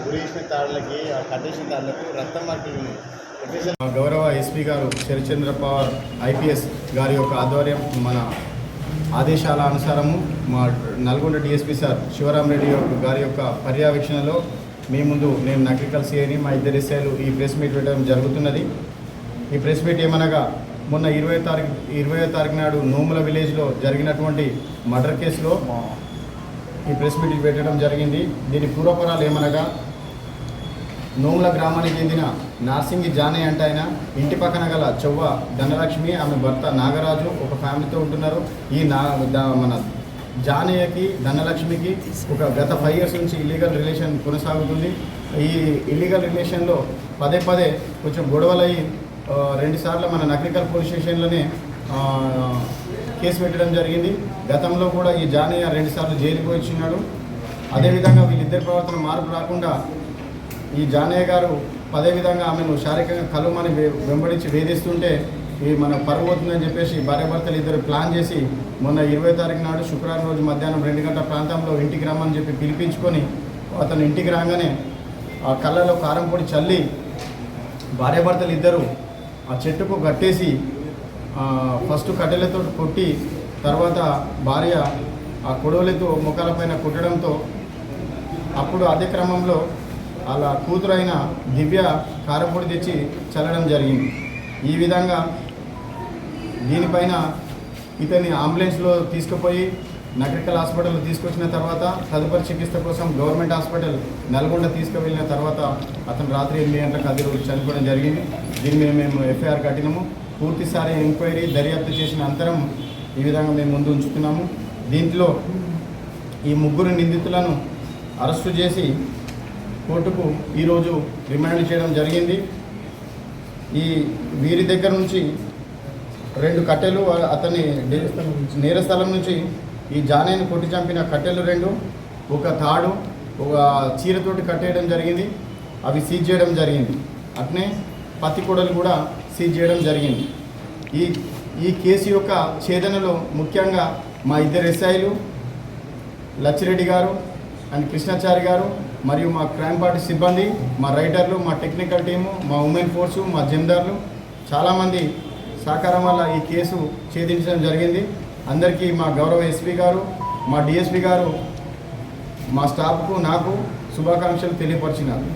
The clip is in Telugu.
గురేసిన తాళ్ళకి ఆ కట్టేసిన తాళ్ళకి రక్తం మార్కులు పెట్టేశారు. గౌరవ ఎస్పీ గారు శరచంద్ర పవార్ ఐపీఎస్ గారి యొక్క ఆధ్వర్యం మన ఆదేశాల అనుసారము మా నల్గొండ డిఎస్పీ సార్ శివరాం రెడ్డి యొక్క గారి యొక్క పర్యవేక్షణలో మీ ముందు నేను నగరికల్ సిఐని మా ఇద్దరు ఎస్ఐలు ఈ ప్రెస్ మీట్ పెట్టడం జరుగుతున్నది ఈ ప్రెస్ మీట్ ఏమనగా మొన్న ఇరవై తారీఖు ఇరవై తారీఖు నాడు నోముల విలేజ్లో జరిగినటువంటి మర్డర్ కేసులో ఈ ప్రెస్ మీట్ పెట్టడం జరిగింది. దీని పూర్వపరాలు ఏమనగా నోముల గ్రామానికి చెందిన నార్సింగి జానే అంటే ఆయన ఇంటి పక్కన గల చెవ్వ ధనలక్ష్మి ఆమె భర్త నాగరాజు ఒక ఫ్యామిలీతో ఉంటున్నారు. ఈ నా మన జానయ్యకి ధనలక్ష్మికి ఒక గత ఫైవ్ ఇయర్స్ నుంచి ఇల్లీగల్ రిలేషన్ కొనసాగుతుంది. ఈ ఇల్లీగల్ రిలేషన్లో పదే పదే కొంచెం గొడవలయ్యి రెండుసార్లు మన నగరికల్ పోలీస్ స్టేషన్లోనే కేసు పెట్టడం జరిగింది. గతంలో కూడా ఈ జానయ్య రెండుసార్లు జైలుకు వచ్చినాడు. అదేవిధంగా వీళ్ళిద్దరి ప్రవర్తన మార్పు రాకుండా ఈ జానయ్య గారు పదే విధంగా ఆమెను శారీరకంగా కలుమని వెంబడించి వేధిస్తుంటే ఇవి మన పరువు అవుతుందని చెప్పేసి భార్యాభర్తలు ఇద్దరు ప్లాన్ చేసి మొన్న ఇరవై తారీఖు నాడు శుక్రవారం రోజు మధ్యాహ్నం రెండు గంటల ప్రాంతంలో ఇంటికి రమ్మని చెప్పి పిలిపించుకొని అతను ఇంటికి రాగానే ఆ కళ్ళలో కారం పొడి చల్లి భార్యాభర్తలు ఇద్దరు ఆ చెట్టుకు కట్టేసి ఫస్ట్ కట్టెలతో కొట్టి తర్వాత భార్య ఆ కొడవలతో ముఖాలపైన కొట్టడంతో అప్పుడు అదే క్రమంలో అలా కూతురైన దివ్య కారపొడి తెచ్చి చల్లడం జరిగింది. ఈ విధంగా దీనిపైన ఇతన్ని అంబులెన్స్లో తీసుకుపోయి నగరికల్ హాస్పిటల్ తీసుకొచ్చిన తర్వాత తదుపరి చికిత్స కోసం గవర్నమెంట్ హాస్పిటల్ నల్గొండ తీసుకువెళ్ళిన తర్వాత అతను రాత్రి ఎనిమిది గంటలకు అది రోజు చనిపోవడం జరిగింది. దీని మీద మేము ఎఫ్ఐఆర్ కట్టినాము. పూర్తిసారి ఎంక్వైరీ దర్యాప్తు చేసిన అంతరం ఈ విధంగా మేము ముందు ఉంచుతున్నాము. దీంట్లో ఈ ముగ్గురు నిందితులను అరెస్టు చేసి కోర్టుకు ఈరోజు రిమాండ్ చేయడం జరిగింది. ఈ వీరి దగ్గర నుంచి రెండు కట్టెలు అతని నేర స్థలం నుంచి ఈ జానేని కొట్టి చంపిన కట్టెలు రెండు ఒక తాడు ఒక చీరతోటి కట్టేయడం జరిగింది. అవి సీజ్ చేయడం జరిగింది. అట్నే పత్తి కూడలు కూడా సీజ్ చేయడం జరిగింది. ఈ ఈ కేసు యొక్క ఛేదనలో ముఖ్యంగా మా ఇద్దరు ఎస్ఐలు లచ్చిరెడ్డి గారు అండ్ కృష్ణాచారి గారు మరియు మా క్రైమ్ పార్టీ సిబ్బంది మా రైటర్లు మా టెక్నికల్ టీము మా ఉమెన్ ఫోర్సు మా జెందార్లు చాలామంది సహకారం వల్ల ఈ కేసు ఛేదించడం జరిగింది. అందరికీ మా గౌరవ ఎస్పీ గారు మా డిఎస్పీ గారు మా స్టాఫ్కు నాకు శుభాకాంక్షలు తెలియపరిచినారు.